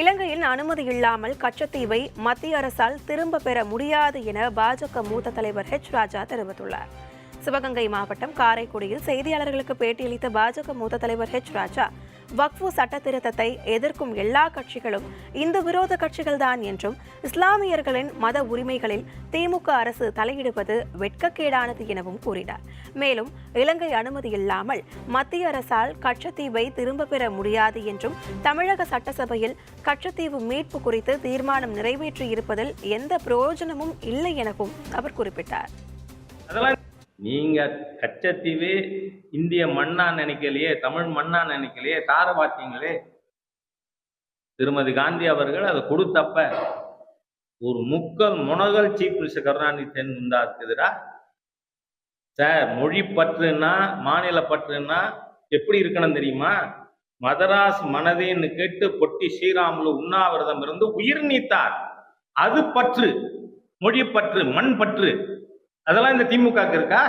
இலங்கையில் அனுமதி இல்லாமல் கச்சத்தீவை மத்திய அரசால் திரும்ப பெற முடியாது என பாஜக மூத்த தலைவர் ஹெச் ராஜா தெரிவித்துள்ளார். சிவகங்கை மாவட்டம் காரைக்குடியில் செய்தியாளர்களுக்கு பேட்டியளித்த பாஜக மூத்த தலைவர் ஹெச் ராஜா வக்ஃபு சட்ட திருத்தத்தை எதிர்க்கும் எல்லா கட்சிகளும் இந்து விரோத கட்சிகள்தான் என்றும் இஸ்லாமியர்களின் மத உரிமைகளில் திமுக அரசு தலையிடுவது வெட்கக்கேடானது எனவும் கூறினார். மேலும் இலங்கை அனுமதி இல்லாமல் மத்திய அரசால் கச்சத்தீவை திரும்ப பெற முடியாது என்றும் தமிழக சட்டசபையில் கச்சத்தீவு மீட்பு குறித்து தீர்மானம் நிறைவேற்றியிருப்பதில் எந்த பிரயோஜனமும் இல்லை எனவும் அவர் குறிப்பிட்டார். அதெல்லாம் நீங்க கச்சத்தீவு இந்திய மண்ணா நினைக்கலையே தமிழ் மண்ணா நினைக்கலையே தார பார்த்தீங்களே திருமதி காந்தி அவர்கள் அதை கொடுத்தப்ப ஒரு முக்கல் முனகல் சீஃப் மினிஸ்டர் கருணாநிதி தென் உண்டாக்குதுடா சார் மொழி பற்றுன்னா மாநில பற்றுன்னா எப்படி இருக்கணும் தெரியுமா? மதராஸ் மனதேன்னு கேட்டு பொட்டி ஸ்ரீராமுலு உண்ணாவிரதம் இருந்து உயிர் நீத்தார். அது பற்று மொழி பற்று மண் பற்று. அதெல்லாம் இந்த திமுகக்கு இருக்கா?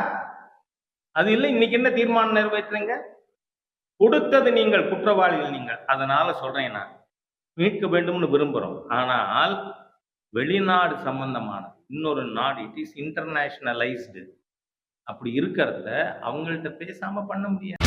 அது இல்லை இன்னைக்கு என்ன தீர்மானம் நிறைவேற்றுங்க கொடுத்தது நீங்கள் குற்றவாளிகள் நீங்கள். அதனால சொல்றேன் நான். மீட்க வேண்டும்னு விரும்புகிறோம் ஆனால் வெளிநாடு சம்பந்தமான இன்னொரு நாடு இட் இஸ் இன்டர்நேஷனலைஸ்டு அப்படி இருக்கிறத அவங்கள்ட்ட பேசாம பண்ண முடியாது.